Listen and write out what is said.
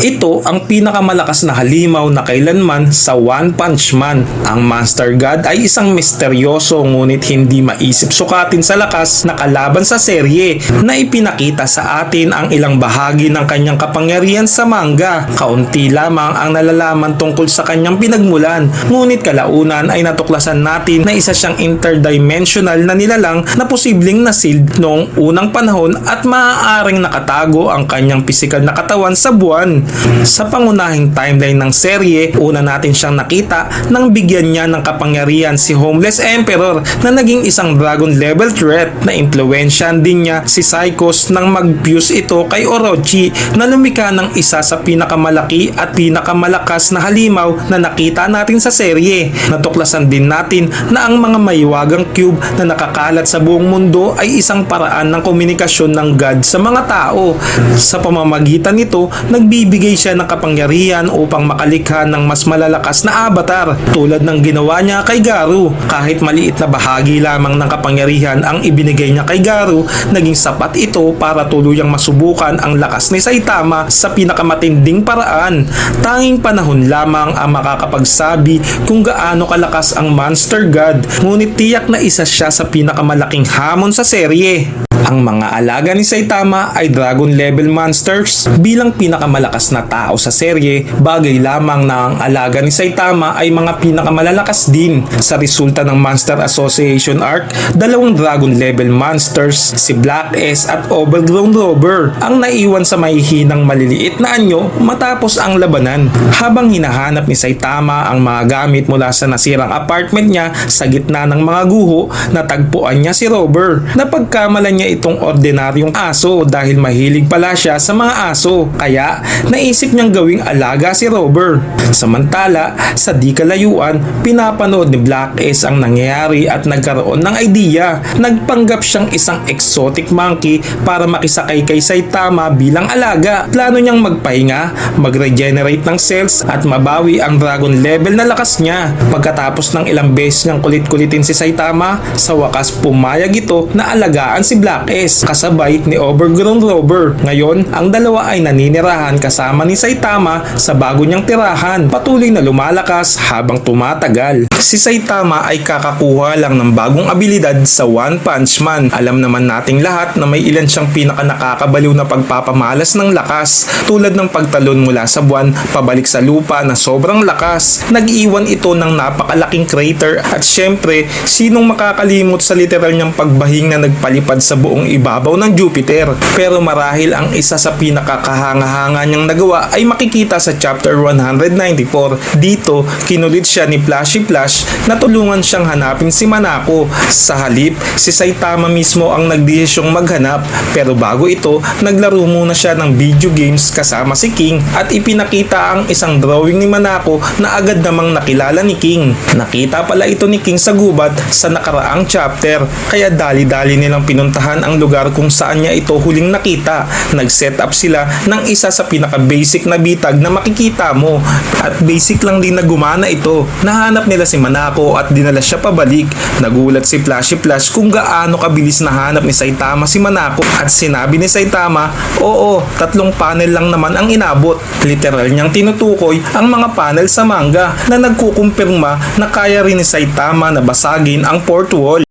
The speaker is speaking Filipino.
Ito ang pinakamalakas na halimaw na kailanman sa One Punch Man. Ang Monster God ay isang misteryoso ngunit hindi maisip sukatin sa lakas na kalaban sa serye na ipinakita sa atin ang ilang bahagi ng kanyang kapangyarihan sa manga. Kaunti lamang ang nalalaman tungkol sa kanyang pinagmulan ngunit kalaunan ay natuklasan natin na isa siyang interdimensional na nilalang na posibleng nasealed noong unang panahon at maaaring nakatago ang kanyang pisikal na katawan sa buwan. Sa pangunahing timeline ng serye, una natin siyang nakita nang bigyan niya ng kapangyarihan si Homeless Emperor na naging isang dragon level threat na impluensyahan din niya si Psychos nang mag-fuse ito kay Orochi na lumika ng isa sa pinakamalaki at pinakamalakas na halimaw na nakita natin sa serye. Natuklasan din natin na ang mga mayiwagang cube na nakakalat sa buong mundo ay isang paraan ng komunikasyon ng God sa mga tao. Sa pamamagitan nito, nagbibigay siya ng kapangyarihan upang makalikha ng mas malalakas na avatar tulad ng ginawa niya kay Garu. Kahit maliit na bahagi lamang ng kapangyarihan ang ibinigay niya kay Garu, naging sapat ito para tuluyang masubukan ang lakas ni Saitama sa pinakamatinding paraan. Tanging panahon lamang ang makakapagsabi kung gaano kalakas ang Monster God, ngunit tiyak na isa siya sa pinakamalaking hamon sa serye. Ang mga alaga ni Saitama ay dragon level monsters. Bilang pinakamalakas na tao sa serye, bagay lamang na ang alaga ni Saitama ay mga pinakamalalakas din. Sa resulta ng Monster Association arc, dalawang dragon level monsters, si Black S at Overgrown Rover, ang naiwan sa mahihinang maliliit na anyo matapos ang labanan. Habang hinahanap ni Saitama ang mga gamit mula sa nasirang apartment niya sa gitna ng mga guho, natagpuan niya si Rover. Napagkamalan niya itong ordinaryong aso dahil mahilig pala siya sa mga aso. Kaya naisip niyang gawing alaga si Rover. Samantala, sa di kalayuan, pinapanood ni Black S ang nangyayari at nagkaroon ng idea. Nagpanggap siyang isang exotic monkey para makisakay kay Saitama bilang alaga. Plano niyang magpahinga, mag-regenerate ng cells at mabawi ang dragon level na lakas niya. Pagkatapos ng ilang beses niyang kulit-kulitin si Saitama, sa wakas pumayag ito na alagaan si Black S kasabay ni Overgrown Rover. Ngayon, ang dalawa ay naninirahan kasama ni Saitama sa bago niyang tirahan. Patuloy na lumalakas habang tumatagal. Si Saitama ay kakakuha lang ng bagong abilidad sa One Punch Man. Alam naman nating lahat na may ilan siyang pinaka nakakabaliw na pagpapamalas ng lakas tulad ng pagtalon mula sa buwan pabalik sa lupa na sobrang lakas. Nag-iwan ito ng napakalaking crater at syempre, sinong makakalimot sa literal niyang pagbahing na nagpalipad sa buong ibabaw ng Jupiter. Pero marahil ang isa sa pinakakahanga-hanga niyang nagawa ay makikita sa chapter 194. Dito, kinulit siya ni Flashy Flash na tulungan siyang hanapin si Manako. Sa halip, si Saitama mismo ang nagdesisyong maghanap pero bago ito, naglaro muna siya ng video games kasama si King at ipinakita ang isang drawing ni Manako na agad namang nakilala ni King. Nakita pala ito ni King sa gubat sa nakaraang chapter kaya dali-dali nilang pinuntahan ang lugar kung saan niya ito huling nakita. Nag-set up sila ng isa sa pinaka-basic na bitag na makikita mo at basic lang din na gumana ito. Nahanap nila si Manako at dinala siya pabalik. Nagulat si Flashy Flash kung gaano kabilis nahanap ni Saitama si Manako at sinabi ni Saitama, oo, tatlong panel lang naman ang inabot. Literal niyang tinutukoy ang mga panel sa manga na nagkukumpirma na kaya rin ni Saitama na basagin ang fourth wall.